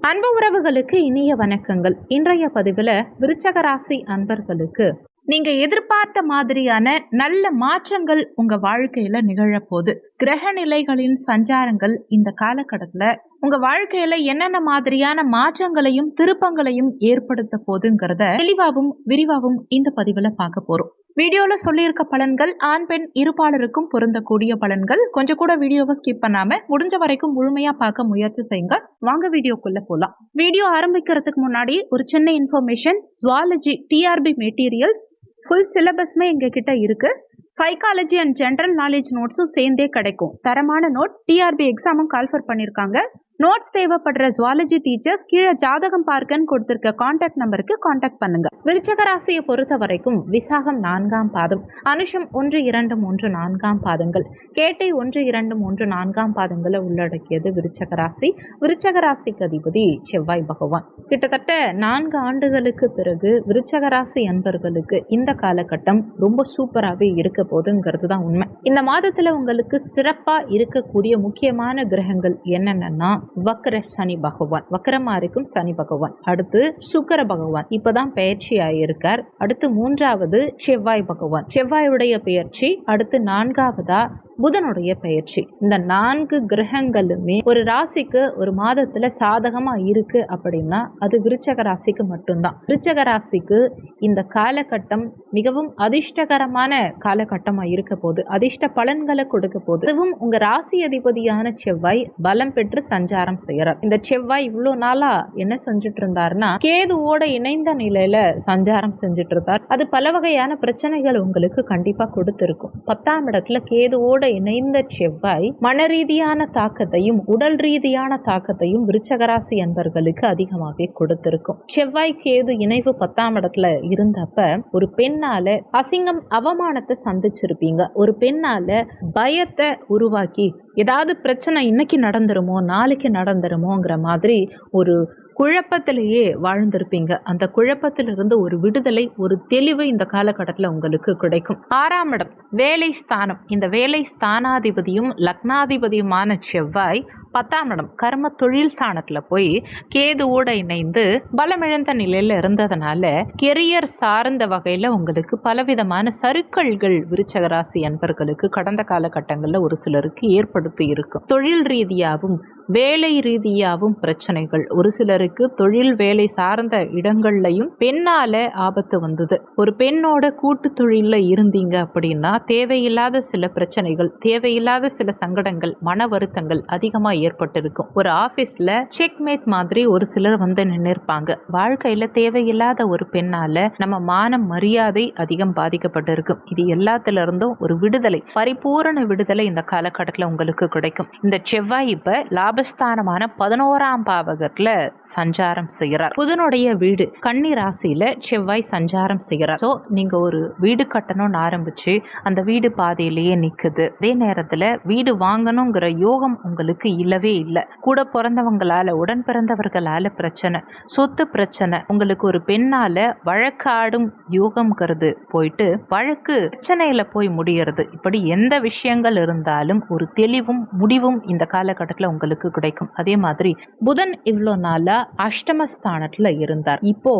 அன்பு உறவுகளுக்கு இனிய வணக்கங்கள். இன்றைய பதிவில் விருச்சக ராசி அன்பர்களுக்கு நீங்க எதிர்பார்த்த மாதிரியான நல்ல மாற்றங்கள் உங்க வாழ்க்கையில நிகழப்போகுது. கிரக நிலைகளின் சஞ்சாரங்கள் இந்த காலகட்டத்தில் உங்க வாழ்க்கையில என்னென்ன மாதிரியான மாற்றங்களையும் திருப்பங்களையும் ஏற்படுத்த போதுங்கிறத தெளிவாகவும் விரிவாகவும் இந்த பதிவுல பார்க்க போறோம். வீடியோல சொல்லியிருக்க பலன்கள் ஆண் பெண் இருபாளருக்கும் பொருந்தக்கூடிய பலன்கள். கொஞ்சம் கூட வீடியோவை ஸ்கிப் பண்ணாம முடிஞ்ச வரைக்கும் முழுமையா பார்க்க முயற்சி செய்யுங்க. வாங்க வீடியோக்குள்ள போலாம். வீடியோ ஆரம்பிக்கிறதுக்கு முன்னாடி ஒரு சின்ன information zoology TRB materials full சிலபஸ்மே எங்க கிட்ட இருக்கு. சைக்காலஜி அண்ட் ஜென்ரல் நாலேஜ் நோட்ஸும் சேர்ந்தே கிடைக்கும். தரமான நோட்ஸ் டிஆர்பி எக்ஸாமும் கால்ஃபர் பண்ணியிருக்காங்க நோட்ஸ் தேவைப்படுற ஜுவாலஜி டீச்சர்ஸ் கீழே ஜாதகம் பார்க்கன்னு கொடுத்திருக்க காண்டாக்ட் நம்பருக்கு காண்டாக்ட் பண்ணுங்க. விருச்சக ராசியை பொறுத்த வரைக்கும் விசாகம் நான்காம் பாதம் அனுஷம் ஒன்று இரண்டு மூன்று நான்காம் பாதங்கள். கேட்டை ஒன்று இரண்டு மூன்று நான்காம் பாதங்களை உள்ளடக்கியது விருச்சக ராசி. விருச்சக ராசிக்கு அதிபதி செவ்வாய் பகவான். கிட்டத்தட்ட நான்கு ஆண்டுகளுக்கு பிறகு விருச்சக ராசி அன்பர்களுக்கு இந்த காலகட்டம் ரொம்ப சூப்பராகவே இருக்க போதுங்கிறது தான் உண்மை. இந்த மாதத்தில் உங்களுக்கு சிறப்பாக இருக்கக்கூடிய முக்கியமான கிரகங்கள் என்னென்னா வக்கர சனி பகவான். வக்கரமா இருக்கும் சனி பகவான். அடுத்து சுக்கர பகவான். இப்பதான் பயிற்சி ஆயிருக்கார் அடுத்து மூன்றாவது செவ்வாய் பகவான். செவ்வாயுடைய பயிற்சி அடுத்து நான்காவதா? புதனுடைய பயிற்சி. இந்த நான்கு கிரகங்களுமே ஒரு ராசிக்கு ஒரு மாதத்துல சாதகமா இருக்கு அப்படின்னா அது விருச்சக ராசிக்கு மட்டும்தான். விருச்சக ராசிக்கு இந்த காலகட்டம் மிகவும் அதிர்ஷ்டகரமான காலகட்டமா இருக்க போது அதிர்ஷ்ட பலன்களை கொடுக்க போது அதுவும் உங்க ராசி அதிபதியான செவ்வாய் பலம் பெற்று சஞ்சாரம் செய்யறார். இந்த செவ்வாய் இவ்வளவு நாளா என்ன செஞ்சுட்டு இருந்தாருன்னா கேதுவோட இணைந்த நிலையில சஞ்சாரம் செஞ்சுட்டு இருந்தார் அது பல வகையான பிரச்சனைகள் உங்களுக்கு கண்டிப்பா கொடுத்திருக்கும். பத்தாம் இடத்துல கேதுவோட இணைந்த செவ்வாய் மன ரீதியான தாக்கத்தையும் உடல் ரீதியான தாக்கத்தையும் விருச்சகராசி அன்பர்களுக்கு அதிகமாகவே கொடுத்திருக்கும். செவ்வாய் கேது இணைவு பத்தாம் இடத்துல இருந்தப்ப ஒரு பெண்ணால அசிங்கம் அவமானத்தை சந்திச்சிருப்பீங்க. ஒரு பெண்ணால பயத்தை உருவாக்கி ஏதாவது பிரச்சனை இன்னைக்கு நடந்துருமோ நாளைக்கு நடந்துருமோங்கிற மாதிரி ஒரு குழப்பத்திலேயே வாழ்ந்திருப்பீங்க. அந்த குழப்பத்திலிருந்து ஒரு விடுதலை ஒரு தெளிவு இந்த காலகட்டத்தில் உங்களுக்கு கிடைக்கும். ஆறாம் இடம் வேலை ஸ்தானம். இந்த வேலை ஸ்தானாதிபதியும் லக்னாதிபதியுமான செவ்வாய் பத்தாம் இடம் கர்ம தொழில் ஸ்தானத்தில் போய் கேதுவோடு இணைந்து பலமிழந்த நிலையில் இருந்ததுனால கெரியர் சார்ந்த வகையில் உங்களுக்கு பலவிதமான சருக்கள்கள் விருச்சக ராசி அன்பர்களுக்கு கடந்த காலகட்டங்களில் ஒரு சிலருக்கு ஏற்படுத்தி இருக்கும். தொழில் ரீதியாகவும் வேலை ரீதியாகவும் பிரச்சனைகள். ஒரு சிலருக்கு தொழில் வேலை சார்ந்த இடங்கள்லையும் பெண்ணால ஆபத்து வந்தது. ஒரு பெண்ணோட கூட்டு தொழில இருந்தீங்க அப்படின்னா தேவையில்லாத சில பிரச்சனைகள் தேவையில்லாத சில சங்கடங்கள் மன வருத்தங்கள் அதிகமாக ஏற்பட்டிருக்கும். ஒரு ஆஃபீஸில் செக்மேட் மாதிரி ஒரு சிலர் வந்து நின்றுருப்பாங்க வாழ்க்கையில தேவையில்லாத ஒரு பெண்ணால நம்ம மானம் மரியாதை அதிகம் பாதிக்கப்பட்டிருக்கும். இது எல்லாத்துல இருந்தும் ஒரு விடுதலை பரிபூரண விடுதலை இந்த காலகட்டத்தில் உங்களுக்கு கிடைக்கும். இந்த செவ்வாய் இப்ப லாபஸ்தானமான பதினோராம் பாவகத்துல சஞ்சாரம் செய்கிறார். புதனுடைய வீடு கன்னி ராசியில செவ்வாய் சஞ்சாரம் செய்கிறார். ஸோ நீங்க ஒரு வீடு கட்டணும்னு ஆரம்பிச்சு அந்த வீடு பாதையிலேயே நிக்குது. அதே நேரத்துல வீடு வாங்கணுங்கிற யோகம் உங்களுக்கு இல்லவே இல்லை. கூட பிறந்தவங்களால உடன் பிறந்தவர்களால பிரச்சனை சொத்து பிரச்சனை உங்களுக்கு ஒரு பெண்ணால வழக்காடும் யோகம்ங்கிறது போயிட்டு வழக்கு பிரச்சனையில போய் முடியறது. இப்படி எந்த விஷயங்கள் இருந்தாலும் ஒரு தெளிவும் முடிவும் இந்த காலகட்டத்தில் உங்களுக்கு கிடைக்கும். அதே மாதிரி புதன் இவ்வளோ நாளா அஷ்டமஸ்தானத்தில் இருந்தார். இப்போ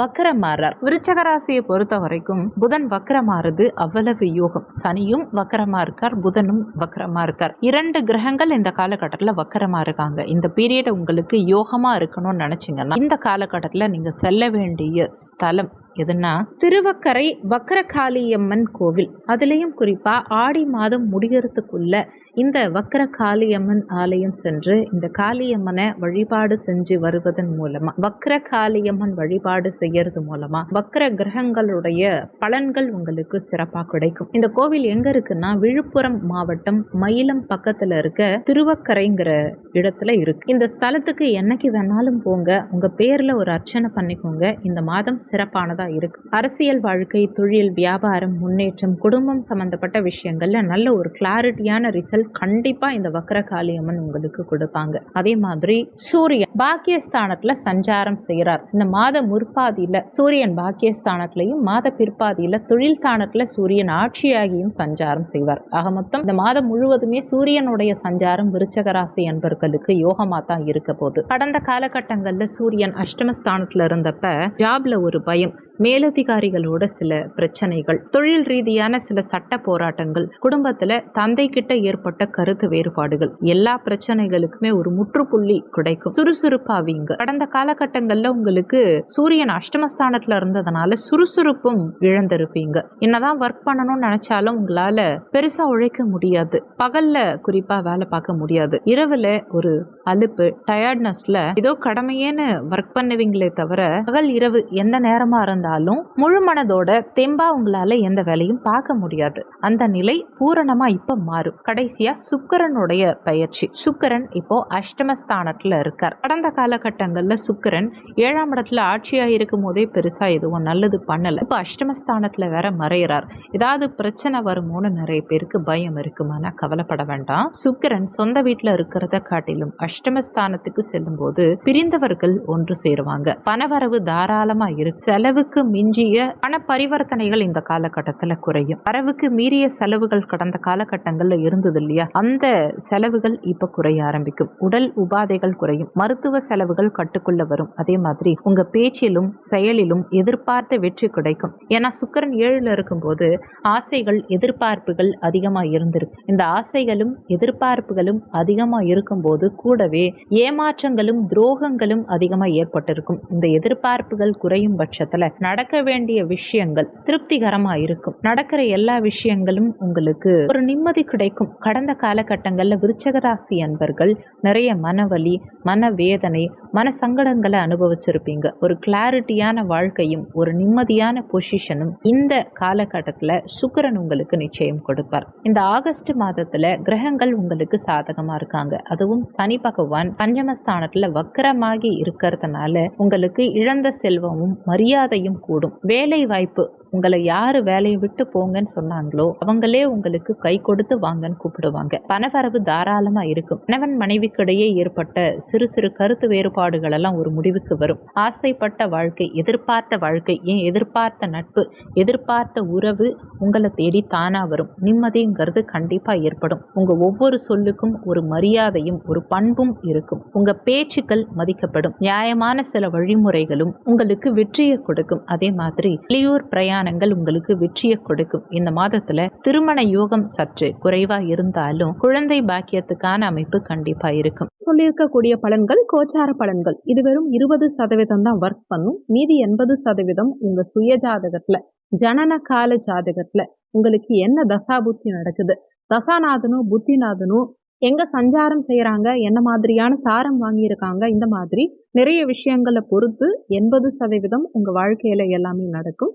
வக்கரமாறார். விருச்சக ராசியை பொறுத்த வரைக்கும் புதன் வக்கரமாறுது அவ்வளவு யோகம். சனியும் வக்கரமா இருக்கார் புதனும் வக்கரமா இருக்கார். இரண்டு கிரகங்கள் இந்த காலகட்டத்தில் வக்கரமா இருக்காங்க. இந்த பீரியட் உங்களுக்கு யோகமா இருக்கணும்னு நினைச்சிங்கன்னா இந்த காலகட்டத்தில் நீங்க செல்ல வேண்டிய ஸ்தலம் எதுனா திருவக்கரை வக்கரகாளியம்மன் கோவில். அதுலேயும் குறிப்பாக ஆடி மாதம் முடிகிறதுக்குள்ள இந்த வக்கர காளியம்மன் ஆலயம் சென்று இந்த காளியம்மனை வழிபாடு செஞ்சு வருவதன் மூலமா வக்கர காளியம்மன் வழிபாடு செய்யறது மூலமா வக்கர கிரகங்களுடைய பலன்கள் உங்களுக்கு சிறப்பா கிடைக்கும். இந்த கோவில் எங்க இருக்குன்னா விழுப்புரம் மாவட்டம் மயிலம் பக்கத்துல இருக்க திருவக்கரைங்கிற இடத்துல இருக்கு. இந்த ஸ்தலத்துக்கு என்னைக்கு வேணாலும் போங்க உங்க பேர்ல ஒரு அர்ச்சனை பண்ணிக்கோங்க. இந்த மாதம் சிறப்பானதா இருக்கு. அரசியல் வாழ்க்கை தொழில் வியாபாரம் முன்னேற்றம் குடும்பம் சம்பந்தப்பட்ட விஷயங்கள்ல நல்ல ஒரு கிளாரிட்டியான ரிசல்ட் கண்டிப்பா இந்த வக்கர காளியம்மன் உங்களுக்கு கொடுப்பாங்க. அதே மாதிரி சூரியன் பாக்கியஸ்தானத்துல சஞ்சாரம் செய்கிறார் இந்த மாத முற்பாதியில சூரியன் பாக்கியஸ்தானத்திலையும் மாத பிற்பாதியில தொழில் ஸ்தானத்துல சூரியன் ஆட்சியாகியும் சஞ்சாரம் செய்வார். ஆக மொத்தம் இந்த மாதம் முழுவதுமே சூரியனுடைய சஞ்சாரம் விருச்சகராசி என்பவர்களுக்கு அன்பர்களுக்கு யோகமா தான் இருக்க போகுது. கடந்த காலகட்டங்கள்ல சூரியன் அஷ்டமஸ்தானத்துல இருந்தப்ப ஜாப்ல ஒரு பயம். மேலதிகாரிகளோட சில பிரச்சனைகள் தொழில் ரீதியான சில சட்ட போராட்டங்கள் குடும்பத்துல தந்தை கிட்ட ஏற்பட்ட கருத்து வேறுபாடுகள் எல்லா பிரச்சனைகளுக்குமே ஒரு முற்றுப்புள்ளி கிடைக்கும். சுறுசுறுப்பாவீங்க கடந்த காலகட்டங்கள்ல உங்களுக்கு சூரியன் அஷ்டமஸ்தானத்துல இருந்ததுனால சுறுசுறுப்பும் இழந்திருப்பீங்க. என்னதான் ஒர்க் பண்ணணும்னு நினைச்சாலும் உங்களால பெருசா உழைக்க முடியாது. பகல்ல குறிப்பா வேலை பார்க்க முடியாது. இரவுல ஒரு அலுப்பு டயர்ட்னஸ்ல ஏதோ கடமையேன்னு ஒர்க் பண்ணுவீங்களே தவிர பகல் இரவு எந்த நேரமா இருந்தாலும் முழு மனதோட தெம்பா உங்களால எந்த வேலையும் பார்க்க முடியாது. அந்த நிலை பூரணமா இப்ப மாறும். கடைசியா சுக்கரனுடைய பயிற்சி. சுக்கரன் இப்போ அஷ்டமஸ்தானத்துல இருக்கார். கடந்த காலகட்டங்கள்ல சுக்கிரன் ஏழாம் இடத்துல ஆட்சியா இருக்கும் போதே பெருசா எதுவும் நல்லது பண்ணல. இப்போ அஷ்டமஸ்தானத்துல வேற மறையிறார். ஏதாவது பிரச்சனை வருமோன்னு நிறைய பேருக்கு பயம் இருக்குமானா கவலைப்பட வேண்டாம். சுக்கிரன் சொந்த வீட்டுல இருக்கிறத காட்டிலும் அஷ்டமஸ்தானத்துக்கு செல்லும் போது பிரிந்தவர்கள் ஒன்று சேருவாங்க. பணவரவு தாராளமா இருக்கு செலவுக்கு மிஞ்சிய பண பரிவர்த்தனைகள் இந்த காலகட்டத்தில் குறையும். வரவுக்கு மீறிய செலவுகள் கடந்த காலகட்டங்கள்ல இருந்தது இல்லையா? அந்த செலவுகள் இப்போ குறைய ஆரம்பிக்கும். உடல் உபாதைகள் குறையும். மருத்துவ செலவுகள் கட்டுக்குள்ள வரும். அதே மாதிரி உங்க பேச்சிலும் செயலிலும் எதிர்பார்த்த வெற்றி கிடைக்கும். ஏன்னா சுக்கிரன் ஏழுல இருக்கும்போது ஆசைகள் எதிர்பார்ப்புகள் அதிகமா இருந்திருக்கு. இந்த ஆசைகளும் எதிர்பார்ப்புகளும் அதிகமா இருக்கும்போது கூடவே ஏமாற்றங்களும் துரோகங்களும் அதிகமா ஏற்பட்டிருக்கும். இந்த எதிர்பார்ப்புகள் குறையும் பட்சத்தில் நடக்க வேண்டிய விஷயங்கள் திருப்திகரமா இருக்கும். நடக்கிற எல்லா விஷயங்களும் உங்களுக்கு ஒரு நிம்மதி கிடைக்கும். கடந்த காலகட்டங்கள்ல விருச்சகராசி அன்பர்கள் நிறைய மனவலி மனவேதனை மன சங்கடங்களை அனுபவிச்சிருப்பீங்க. ஒரு கிளாரிட்டியான வாழ்க்கையும் ஒரு நிம்மதியான பொசிஷனும் இந்த காலகட்டத்துல சுக்கரன் உங்களுக்கு நிச்சயம் கொடுப்பார். இந்த ஆகஸ்ட் மாதத்துல கிரகங்கள் உங்களுக்கு சாதகமா இருக்காங்க. அதுவும் சனி பகவான் பஞ்சமஸ்தானத்துல வக்கரமாகி இருக்கிறதுனால உங்களுக்கு இழந்த செல்வமும் மரியாதையும் கூடும். வேலை வாய்ப்பு உங்களை யாரு வேலையை விட்டு போங்கன்னு சொன்னாங்களோ அவங்களே உங்களுக்கு கை கொடுத்து வாங்கன்னு கூப்பிடுவாங்க. பணவரவு தாராளமா இருக்கும். கணவன் மனைவிக்கிடையே ஏற்பட்ட சிறு சிறு கருத்து வேறுபாடுகள் எல்லாம் ஒரு முடிவுக்கு வரும். ஆசைப்பட்ட வாழ்க்கை எதிர்பார்த்த வாழ்க்கை ஏன் எதிர்பார்த்த நட்பு எதிர்பார்த்த உறவு உங்களை தேடி தானா வரும். நிம்மதிங்கிறது கண்டிப்பா ஏற்படும். உங்க ஒவ்வொரு சொல்லுக்கும் ஒரு மரியாதையும் ஒரு பண்பும் இருக்கும். உங்க பேச்சுக்கள் மதிக்கப்படும். நியாயமான சில வழிமுறைகளும் உங்களுக்கு வெற்றியை கொடுக்கும். அதே மாதிரி வெளியூர் பிரயாணங்கள் உங்களுக்கு வெற்றியை கொடுக்கும். இந்த மாதத்துல திருமண யோகம் சற்று குறைவா இருந்தாலும் குழந்தை பாக்கியத்துக்கான அமைப்பு கண்டிப்பா இருக்கும். சொல்லியிருக்கக்கூடிய பலன்கள் கோச்சார பலன்கள். இது வெறும் இருபது சதவீதம் தான் ஒர்க் பண்ணும். மீதி எண்பது சதவீதம் உங்க சுய ஜாதகத்துல ஜனன கால ஜாதகத்துல உங்களுக்கு என்ன தசா புத்தி நடக்குது? தசாநாதனும் புத்திநாதனும் எங்க சஞ்சாரம் செய்யறாங்க? என்ன மாதிரியான சாரம் வாங்கியிருக்காங்க? இந்த மாதிரி நிறைய விஷயங்களை பொறுத்து எண்பது சதவீதம் உங்க வாழ்க்கையில எல்லாமே நடக்கும்.